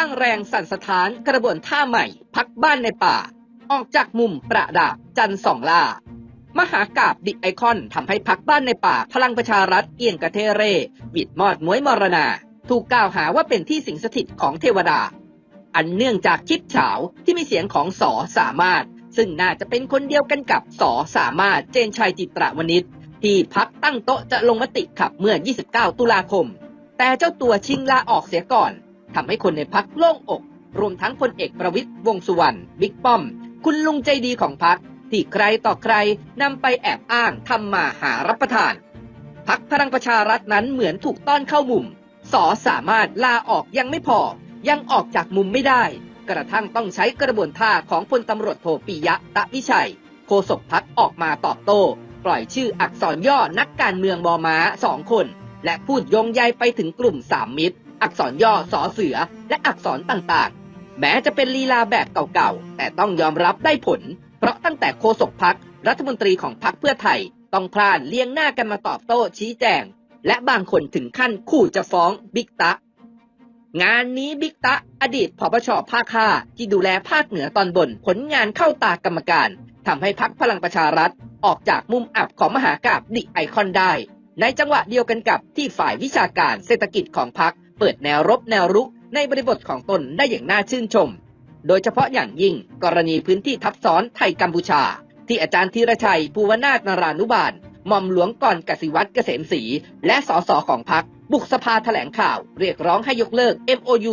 ร้างแรงสั่นสะท้านกระบวนท่าใหม่ พักบ้านในป่า ออกจากมุมประดาบจันสองล่า มหากาบดิไอคอนทำให้พักบ้านในป่าพลังประชารัฐเอียงกระเทเร่บิดมอดมวยมรณา ถูกกล่าวหาว่าเป็นที่สิงสถิตของเทวดา อันเนื่องจากคลิปเฉาที่มีเสียงของสอสามารถ ซึ่งน่าจะเป็นคนเดียวกันกับสอสามารถเจนชัยจิตรวณิชที่พักตั้งโต๊ะจะลงมติขับเมื่อ 29 ตุลาคม แต่เจ้าตัวชิงลาออกเสียก่อน ทำให้คนในพักโล่งอก รวมทั้งพลเอกประวิตยวงสุวรรณบิ๊กป้อม คุณลุงใจดีของพักที่ใครต่อใครนำไปแอบอ้างทำมาหารับประทาน พักพลังประชารัฐนั้นเหมือนถูกต้อนเข้ามุมสอสามารถลาออกยังไม่พอ ยังออกจากมุมไม่ได้ กระทั่งต้องใช้กระบวนท่าของพลตำรวจโทปิยะตะวิชัย โฆษกพักออกมาตอบโต้ ปล่อยชื่ออักษรย่อนักการเมืองบอม้าสองคน และพูดยงใยไปถึงกลุ่มสามมิตร อักษรย่อสอเสือ และอักษรต่างๆ แม้จะเป็นลีลาแบบเก่าๆ แต่ต้องยอมรับได้ผล เพราะตั้งแต่โฆษกพักรัฐมนตรีของพักเพื่อไทย ต้องพลานเลี้ยงหน้ากันมาตอบโต้ชี้แจง และบางคนถึงขั้นขู่จะฟ้องบิ๊กตะ งานนี้บิ๊กตะ อดีตผบชภาคห้าที่ดูแลภาคเหนือตอนบนผลงานเข้าตากรรมการทำให้พักพลังประชารัฐออกจากมุมอับของมหากาบดิไอคอนได้ ในจังหวะเดียวกันกับที่ฝ่ายวิชาการเศรษฐกิจของพัก เปิดแนวรบแนวรุกในบริบทของตนได้อย่างน่าชื่นชม โดยเฉพาะอย่างยิ่งกรณีพื้นที่ทับซ้อนไทยกัมพูชา ที่อาจารย์ธีรชัย ภูวนาถนารานุบาลหม่อมหลวงก่อนกสิวัตรเกษมศรีและสสของพักบุกสภาแถลงข่าว เรียกร้องให้ยกเลิก MOU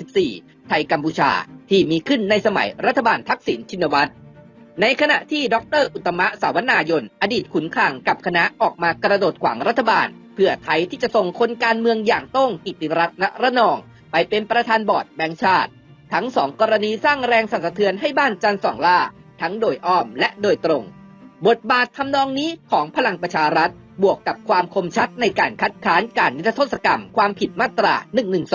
2544 ไทยกัมพูชา ที่มีขึ้นในสมัยรัฐบาลทักษิณชินวัตร ในขณะที่ดร อุตมะสาวนายน อดีตขุนคลังกับคณะออกมากระโดดขวางรัฐบาล พื่อไทยที่จะส่งคนการเมืองอย่างต้องกิติรัตน์ณระนอง ไปเป็นประธานบอร์ดแบงค์ชาติ ทั้งสองกรณีสร้างแรงสั่นสะเทือนให้บ้านจันสองล่า ทั้งโดยอ้อมและโดยตรง บทบาททำนองนี้ของพลังประชารัฐ บวกกับความคมชัดในการคัดค้านการนิรโทษกรรม ความผิดมาตรา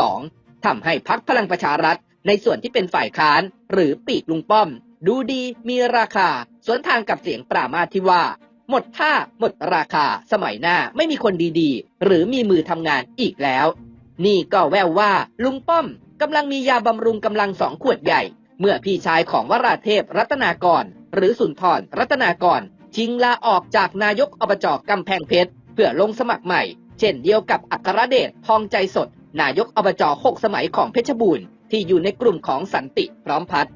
112ทำให้พักพลังประชารัฐ ในส่วนที่เป็นฝ่ายค้าน หรือปีกลุงป้อม ดูดีมีราคา สวนทางกับเสียงปรามาที่ว่า หมดท่าหมดราคาสมัยหน้าไม่มีคนดีๆ หรือมีมือทำงานอีกแล้ว นี่ก็แววว่าลุงป้อมกำลังมียาบำรุงกำลังสองขวดใหญ่ เมื่อพี่ชายของวราเทพรัตนากร หรือสุนทรรัตนากร ชิงลาออกจากนายกอบจกำแพงเพชร เพื่อลงสมัครใหม่ เช่นเดียวกับอัครเดชทองใจสด นายกอบจหกสมัยของเพชรบูรณ์ที่อยู่ในกลุ่มของสันติพร้อมพัฒน์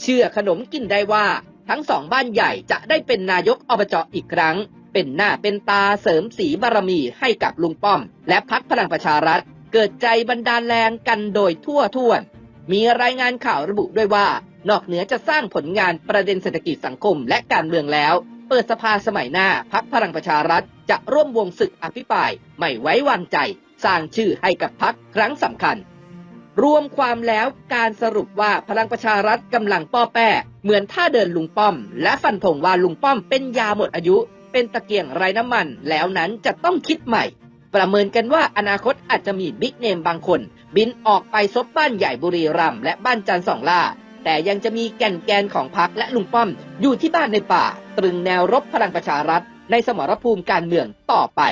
เชื่อขนมกินได้ว่า ทั้งสองบ้านใหญ่จะได้เป็นนายกอบจอีกครั้ง เป็นหน้าเป็นตาเสริมสีบารมีให้กับลุงป้อม และพักพลังประชารัฐ เกิดใจบันดาลแรงกันโดยทั่วท่วน มีรายงานข่าวระบุด้วยว่า นอกเหนือจะสร้างผลงานประเด็นเศรษฐกิจสังคมและการเมืองแล้ว เปิดสภาสมัยหน้าพักพลังประชารัฐ จะร่วมวงศึกอภิปรายไม่ไว้วางใจ สร้างชื่อให้กับพักครั้งสำคัญ รวมความแล้วการสรุปว่าพลังประชารัฐกำลังป้อแป้ เหมือนท่าเดินลุงป้อม และฟันธงว่าลุงป้อมเป็นยาหมดอายุ เป็นตะเกียงไร้น้ำมัน แล้วนั้นจะต้องคิดใหม่ ประเมินกันว่าอนาคตอาจจะมีบิ๊กเนมบางคน บินออกไปซบบ้านใหญ่บุรีรัมย์และบ้านจันทร์สองล่า แต่ยังจะมีแก่นแกนของพักและลุงป้อม อยู่ที่บ้านในป่า ตรึงแนวรบพลังประชารัฐ ในสมรภูมิการเมืองต่อไป